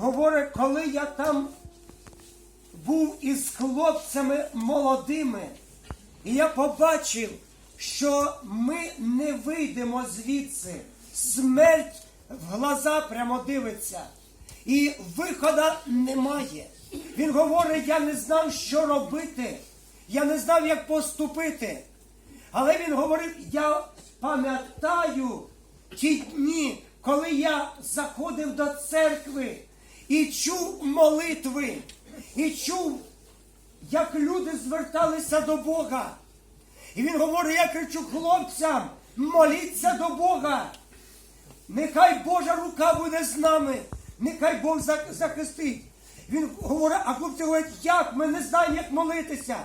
говорить, коли я там був із хлопцями молодими, і я побачив, що ми не вийдемо звідси. Смерть в глаза прямо дивиться. І виходу немає. Він говорить, я не знав, що робити. Я не знав, як поступити. Але він говорив, я пам'ятаю ті дні, коли я заходив до церкви і чув молитви, і чув, як люди зверталися до Бога. І він говорить, я кричу хлопцям, моліться до Бога. Нехай Божа рука буде з нами, нехай Бог захистить. Він говорить, а хлопці говорять, як ми не знаємо, як молитися.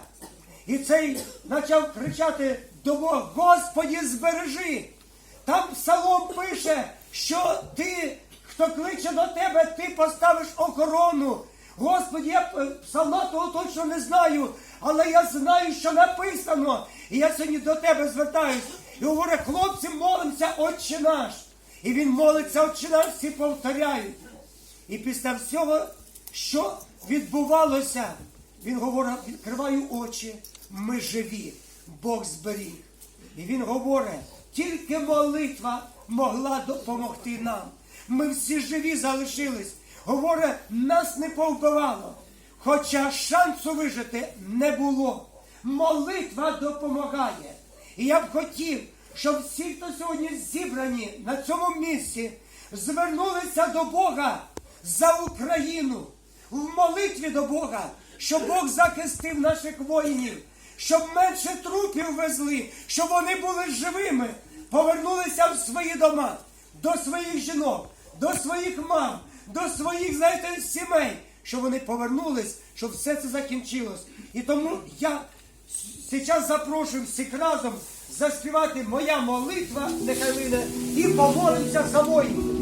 І цей почав кричати до Бога, Господі, збережи. Там псалом пише, що ти, хто кличе до тебе, ти поставиш охорону. Господи, я е, псалма того точно не знаю, але я знаю, що написано. І я сьогодні до тебе звертаюсь. І говорю, хлопці, молимося, Отче наш. І він молиться, Отче наш, всі повторяють. І після всього, що відбувалося, він говорить, відкриваю очі, ми живі, Бог зберіг. І він говорить, тільки молитва могла допомогти нам. Ми всі живі залишились. Говорить, нас не повбивало. Хоча шансу вижити не було. Молитва допомагає. І я б хотів, щоб всі, хто сьогодні зібрані на цьому місці, звернулися до Бога за Україну в молитві до Бога, щоб Бог захистив наших воїнів, щоб менше трупів везли, щоб вони були живими, повернулися в свої дома, до своїх жінок, до своїх мам, до своїх, знаєте, сімей, щоб вони повернулись, щоб все це закінчилось. І тому я зараз запрошую всіх разом заспівати моя молитва, нехай вийде, і за воїнів.